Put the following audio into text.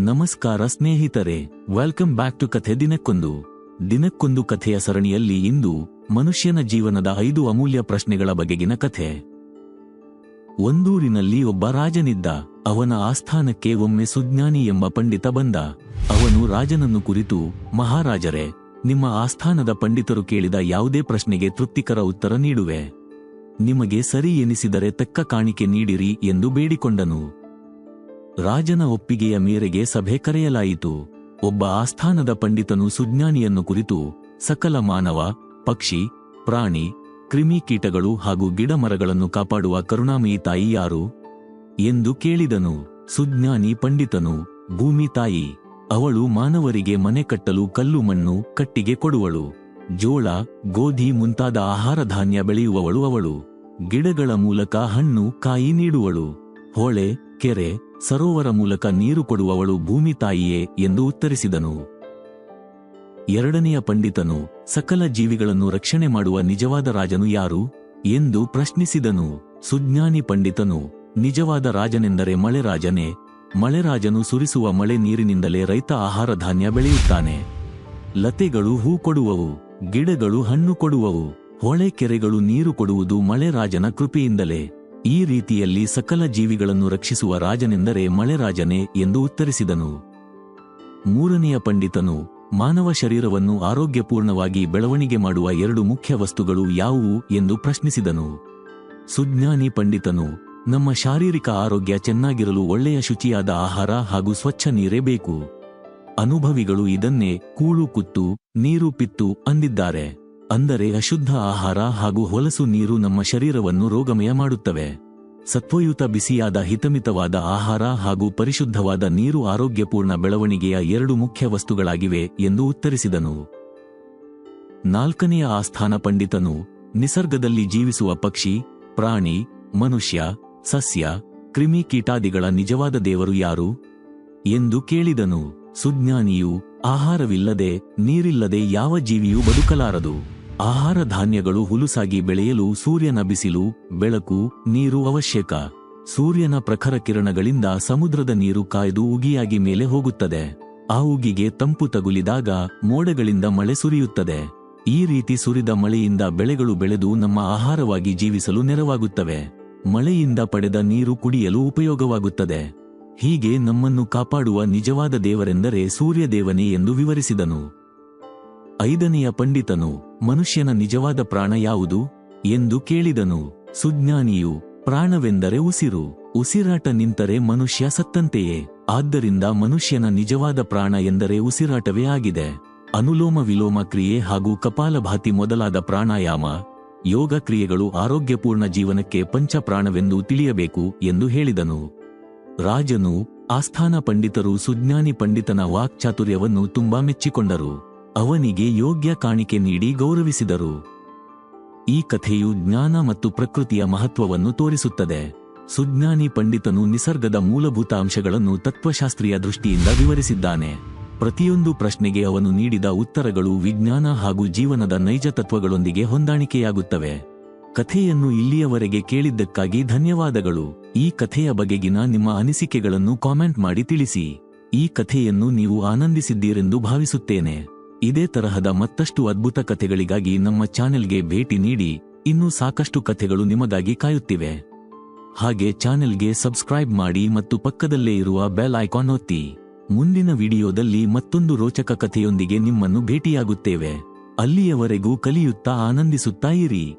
ನಮಸ್ಕಾರ ಸ್ನೇಹಿತರೆ welcome back to ಕಥೆ ದಿನಕ್ಕೊಂದು. ದಿನಕ್ಕೊಂದು ಕಥೆಯ ಸರಣಿಯಲ್ಲಿ ಇಂದು ಮನುಷ್ಯನ ಜೀವನದ ಐದು ಅಮೂಲ್ಯ ಪ್ರಶ್ನೆಗಳ ಬಗೆಗಿನ ಕಥೆ. ಒಂದೂರಿನಲ್ಲಿ ಒಬ್ಬ ರಾಜನಿದ್ದ, ಅವನ ಆಸ್ಥಾನಕ್ಕೆ ಒಮ್ಮೆ ಸುಜ್ಞಾನಿ ಎಂಬ ಪಂಡಿತ ಬಂದ. ಅವನು ರಾಜನನ್ನು ಕುರಿತು, ಮಹಾರಾಜರೇ, ನಿಮ್ಮ ಆಸ್ಥಾನದ ಪಂಡಿತರು ಕೇಳಿದ ಯಾವುದೇ ಪ್ರಶ್ನೆಗೆ ತೃಪ್ತಿಕರ ಉತ್ತರ ನೀಡುವೆ. ನಿಮಗೆ ಸರಿ ಎನಿಸಿದರೆ ತಕ್ಕ ಕಾಣಿಕೆ ನೀಡಿರಿ ಎಂದು ಬೇಡಿಕೊಂಡನು. ರಾಜನ ಒಪ್ಪಿಗೆಯ ಮೇರೆಗೆ ಸಭೆ ಕರೆಯಲಾಯಿತು. ಒಬ್ಬ ಆಸ್ಥಾನದ ಪಂಡಿತನು ಸುಜ್ಞಾನಿಯನ್ನು ಕುರಿತು ಸಕಲ ಮಾನವ, ಪಕ್ಷಿ, ಪ್ರಾಣಿ ಕ್ರಿಮಿಕೀಟಗಳು ಹಾಗೂ ಗಿಡಮರಗಳನ್ನು ಕಾಪಾಡುವ ಕರುಣಾಮಯಿ ತಾಯಿ ಯಾರು? ಎಂದು ಕೇಳಿದನು. ಸುಜ್ಞಾನಿ ಪಂಡಿತನು, ಭೂಮಿ ತಾಯಿ, ಅವಳು ಮಾನವರಿಗೆ ಮನೆ ಕಟ್ಟಲು ಕಲ್ಲು ಮಣ್ಣು ಕಟ್ಟಿಗೆ ಕೊಡುವಳು. ಜೋಳ, ಗೋಧಿ ಮುಂತಾದ ಆಹಾರ ಧಾನ್ಯ ಬೆಳೆಯುವವಳು ಅವಳು. ಗಿಡಗಳ ಮೂಲಕ ಹಣ್ಣು, ಕಾಯಿ ನೀಡುವಳು. ಹೊಳೆ, ಕೆರೆ ಸರೋವರ ಮೂಲಕ ನೀರು ಕೊಡುವವಳು ಭೂಮಿ ತಾಯಿಯೇ ಎಂದು ಉತ್ತರಿಸಿದನು. ಎರಡನೆಯ ಪಂಡಿತನು ಸಕಲ ಜೀವಿಗಳನ್ನು ರಕ್ಷಣೆ ಮಾಡುವ ನಿಜವಾದ ರಾಜನು ಯಾರು? ಎಂದು ಪ್ರಶ್ನಿಸಿದನು. ಸುಜ್ಞಾನಿ ಪಂಡಿತನು, ನಿಜವಾದ ರಾಜನೆಂದರೆ ಮಳೆರಾಜನೇ. ಮಳೆರಾಜನು ಸುರಿಸುವ ಮಳೆ ನೀರಿನಿಂದಲೇ ರೈತ ಆಹಾರ ಧಾನ್ಯ ಬೆಳೆಯುತ್ತಾನೆ. ಲತೆಗಳು ಹೂ ಕೊಡುವವು, ಗಿಡಗಳು ಹಣ್ಣು ಕೊಡುವವು, ಹೊಳೆ ಕೆರೆಗಳು ನೀರು ಕೊಡುವುದು ಮಳೆರಾಜನ ಕೃಪೆಯಿಂದಲೇ. ಈ ರೀತಿಯಲ್ಲಿ ಸಕಲ ಜೀವಿಗಳನ್ನು ರಕ್ಷಿಸುವ ರಾಜನೆಂದರೆ ಮಳೆರಾಜನೇ ಎಂದು ಉತ್ತರಿಸಿದನು. ಮೂರನೆಯ ಪಂಡಿತನು, ಮಾನವ ಶರೀರವನ್ನು ಆರೋಗ್ಯಪೂರ್ಣವಾಗಿ ಬೆಳವಣಿಗೆ ಮಾಡುವ ಎರಡು ಮುಖ್ಯ ವಸ್ತುಗಳು ಯಾವುವು ಎಂದು ಪ್ರಶ್ನಿಸಿದನು. ಸುಜ್ಞಾನಿ ಪಂಡಿತನು, ನಮ್ಮ ಶಾರೀರಿಕ ಆರೋಗ್ಯ ಚೆನ್ನಾಗಿರಲು ಒಳ್ಳೆಯ ಶುಚಿಯಾದ ಆಹಾರ ಹಾಗೂ ಸ್ವಚ್ಛ ನೀರೇ ಬೇಕು. ಅನುಭವಿಗಳು ಇದನ್ನೇ ಕೂಳು ಕುತ್ತು, ನೀರು ಪಿತ್ತು ಅಂದಿದ್ದಾರೆ. ಅಂದರೆ ಅಶುದ್ಧ ಆಹಾರ ಹಾಗೂ ಹೊಲಸು ನೀರು ನಮ್ಮ ಶರೀರವನ್ನು ರೋಗಮಯ ಮಾಡುತ್ತವೆ. ಸತ್ವಯುತ ಬಿಸಿಯಾದ ಹಿತಮಿತವಾದ ಆಹಾರ ಹಾಗೂ ಪರಿಶುದ್ಧವಾದ ನೀರು ಆರೋಗ್ಯಪೂರ್ಣ ಬೆಳವಣಿಗೆಯ ಎರಡು ಮುಖ್ಯ ವಸ್ತುಗಳಾಗಿವೆ ಎಂದು ಉತ್ತರಿಸಿದನು. ನಾಲ್ಕನೆಯ ಆಸ್ಥಾನ ಪಂಡಿತನು, ನಿಸರ್ಗದಲ್ಲಿ ಜೀವಿಸುವ ಪಕ್ಷಿ, ಪ್ರಾಣಿ, ಮನುಷ್ಯ, ಸಸ್ಯ, ಕ್ರಿಮಿ ಕೀಟಾದಿಗಳ ನಿಜವಾದ ದೇವರು ಯಾರು? ಎಂದು ಕೇಳಿದನು. ಸುಜ್ಞಾನಿಯು, ಆಹಾರವಿಲ್ಲದೆ, ನೀರಿಲ್ಲದೆ ಯಾವ ಜೀವಿಯೂ ಬದುಕಲಾರದು. ಆಹಾರ ಧಾನ್ಯಗಳು ಹುಲುಸಾಗಿ ಬೆಳೆಯಲು ಸೂರ್ಯನ ಬಿಸಿಲು, ಬೆಳಕು, ನೀರು ಅವಶ್ಯಕ. ಸೂರ್ಯನ ಪ್ರಖರ ಕಿರಣಗಳಿಂದ ಸಮುದ್ರದ ನೀರು ಕಾಯ್ದು ಉಗಿಯಾಗಿ ಮೇಲೆ ಹೋಗುತ್ತದೆ. ಆ ಉಗಿಗೆ ತಂಪು ತಗುಲಿದಾಗ ಮೋಡಗಳಿಂದ ಮಳೆ ಸುರಿಯುತ್ತದೆ. ಈ ರೀತಿ ಸುರಿದ ಮಳೆಯಿಂದ ಬೆಳೆಗಳು ಬೆಳೆದು ನಮ್ಮ ಆಹಾರವಾಗಿ ಜೀವಿಸಲು ನೆರವಾಗುತ್ತವೆ. ಮಳೆಯಿಂದ ಪಡೆದ ನೀರು ಕುಡಿಯಲು ಉಪಯೋಗವಾಗುತ್ತದೆ. ಹೀಗೆ ನಮ್ಮನ್ನು ಕಾಪಾಡುವ ನಿಜವಾದ ದೇವರೆಂದರೆ ಸೂರ್ಯದೇವನೇ ಎಂದು ವಿವರಿಸಿದನು. ಐದನೆಯ ಪಂಡಿತನು ಮನುಷ್ಯನ ನಿಜವಾದ ಪ್ರಾಣ ಯಾವುದು ಎಂದು ಕೇಳಿದನು. ಸುಜ್ಞಾನಿಯು, ಪ್ರಾಣವೆಂದರೆ ಉಸಿರು, ಉಸಿರಾಟ ನಿಂತರೆ ಮನುಷ್ಯ ಸತ್ತಂತೆಯೇ? ಆದ್ದರಿಂದ ಮನುಷ್ಯನ ನಿಜವಾದ ಪ್ರಾಣ ಎಂದರೆ ಉಸಿರಾಟವೇ ಆಗಿದೆ. ಅನುಲೋಮ ವಿಲೋಮ ಕ್ರಿಯೆ ಹಾಗೂ ಕಪಾಲಭಾತಿ ಮೊದಲಾದ ಪ್ರಾಣಾಯಾಮ ಯೋಗ ಕ್ರಿಯೆಗಳು ಆರೋಗ್ಯಪೂರ್ಣ ಜೀವನಕ್ಕೆ ಪಂಚಪ್ರಾಣವೆಂದು ತಿಳಿಯಬೇಕು ಎಂದು ಹೇಳಿದನು. ರಾಜನು, ಆಸ್ಥಾನ ಪಂಡಿತರು ಸುಜ್ಞಾನಿ ಪಂಡಿತನ ವಾಕ್ಚಾತುರ್ಯವನ್ನು ತುಂಬಾ ಮೆಚ್ಚಿಕೊಂಡರು. ಅವನಿಗೆ ಯೋಗ್ಯ ಕಾಣಿಕೆ ನೀಡಿ ಗೌರವಿಸಿದರು. ಈ ಕಥೆಯು ಜ್ಞಾನ ಮತ್ತು ಪ್ರಕೃತಿಯ ಮಹತ್ವವನ್ನು ತೋರಿಸುತ್ತದೆ. ಸುಜ್ಞಾನಿ ಪಂಡಿತನು ನಿಸರ್ಗದ ಮೂಲಭೂತ ಅಂಶಗಳನ್ನು ತತ್ವಶಾಸ್ತ್ರೀಯ ದೃಷ್ಟಿಯಿಂದ ವಿವರಿಸಿದ್ದಾನೆ. ಪ್ರತಿಯೊಂದು ಪ್ರಶ್ನೆಗೆ ಅವನು ನೀಡಿದ ಉತ್ತರಗಳು ವಿಜ್ಞಾನ ಹಾಗೂ ಜೀವನದ ನೈಜ ತತ್ವಗಳೊಂದಿಗೆ ಹೊಂದಾಣಿಕೆಯಾಗುತ್ತವೆ. ಕಥೆಯನ್ನು ಇಲ್ಲಿಯವರೆಗೆ ಕೇಳಿದ್ದಕ್ಕಾಗಿ ಧನ್ಯವಾದಗಳು. ಈ ಕಥೆಯ ಬಗೆಗಿನ ನಿಮ್ಮ ಅನಿಸಿಕೆಗಳನ್ನು ಕಾಮೆಂಟ್ ಮಾಡಿ ತಿಳಿಸಿ. ಈ ಕಥೆಯನ್ನು ನೀವು ಆನಂದಿಸಿದ್ದೀರೆಂದು ಭಾವಿಸುತ್ತೇನೆ. ಇದೇ ತರಹದ ಮತ್ತಷ್ಟು ಅದ್ಭುತ ಕಥೆಗಳಿಗಾಗಿ ನಮ್ಮ ಚಾನೆಲ್ಗೆ ಭೇಟಿ ನೀಡಿ, ಇನ್ನೂ ಸಾಕಷ್ಟು ಕಥೆಗಳು ನಿಮಗಾಗಿ ಕಾಯುತ್ತಿವೆ. ಹಾಗೆ ಚಾನೆಲ್ಗೆ ಸಬ್ಸ್ಕ್ರೈಬ್ ಮಾಡಿ ಮತ್ತು ಪಕ್ಕದಲ್ಲೇ ಇರುವ ಬೆಲ್ ಐಕಾನ್ ಒತ್ತಿ. ಮುಂದಿನ ವಿಡಿಯೋದಲ್ಲಿ ಮತ್ತೊಂದು ರೋಚಕ ಕಥೆಯೊಂದಿಗೆ ನಿಮ್ಮನ್ನು ಭೇಟಿಯಾಗುತ್ತೇವೆ. ಅಲ್ಲಿಯವರೆಗೂ ಕಲಿಯುತ್ತಾ ಆನಂದಿಸುತ್ತಾ ಇರಿ.